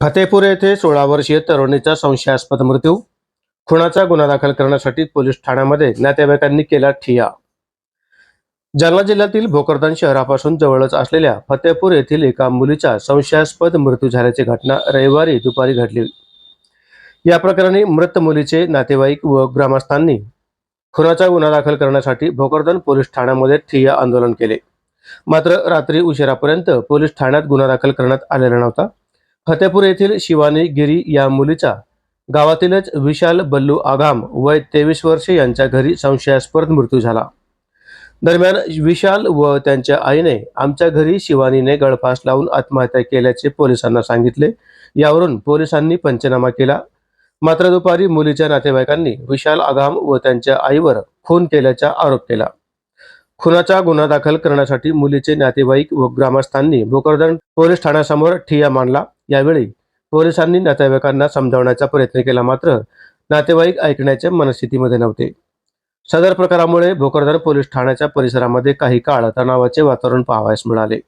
फतेपूर येथे सोळा वर्षीय तरुणीचा संशयास्पद मृत्यू. खुनाचा गुन्हा दाखल करण्यासाठी पोलीस ठाण्यामध्ये नातेवाईकांनी केला ठिया. जालना जिल्ह्यातील भोकरदन शहरापासून जवळच असलेल्या फतेपूर येथील एका मुलीचा संशयास्पद मृत्यू झाल्याची घटना रविवारी दुपारी घडली. या प्रकरणी मृत मुलीचे नातेवाईक व ग्रामस्थांनी खुनाचा गुन्हा दाखल करण्यासाठी भोकरदन पोलीस ठाण्यामध्ये ठिय्या आंदोलन केले. मात्र रात्री उशिरापर्यंत पोलीस ठाण्यात गुन्हा दाखल करण्यात आलेला नव्हता. फतेपूर येथील शिवानी गिरी या मुलीचा गावातीलच विशाल बल्लू आगाम वय तेवीस वर्षे यांच्या घरी संशयास्पद मृत्यू झाला. दरम्यान विशाल व त्यांच्या आईने आमच्या घरी शिवानीने गळफास लावून आत्महत्या केल्याचे पोलिसांना सांगितले. यावरून पोलिसांनी पंचनामा केला. मात्र दुपारी मुलीच्या नातेवाईकांनी विशाल आगाम व त्यांच्या आईवर खून केल्याचा आरोप केला. खुनाचा गुन्हा दाखल करण्यासाठी मुलीचे नातेवाईक व ग्रामस्थांनी भोकरदन पोलीस ठाण्यासमोर ठिया मांडला. यावेळी पोलिसांनी नातेवाईकांना समजावण्याचा प्रयत्न केला मात्र नातेवाईक ऐकण्याच्या मनस्थितीमध्ये नव्हते. सदर प्रकारामुळे भोकरदन पोलीस ठाण्याच्या परिसरामध्ये काही काळ तणावाचे वातावरण पाहावयास मिळाले.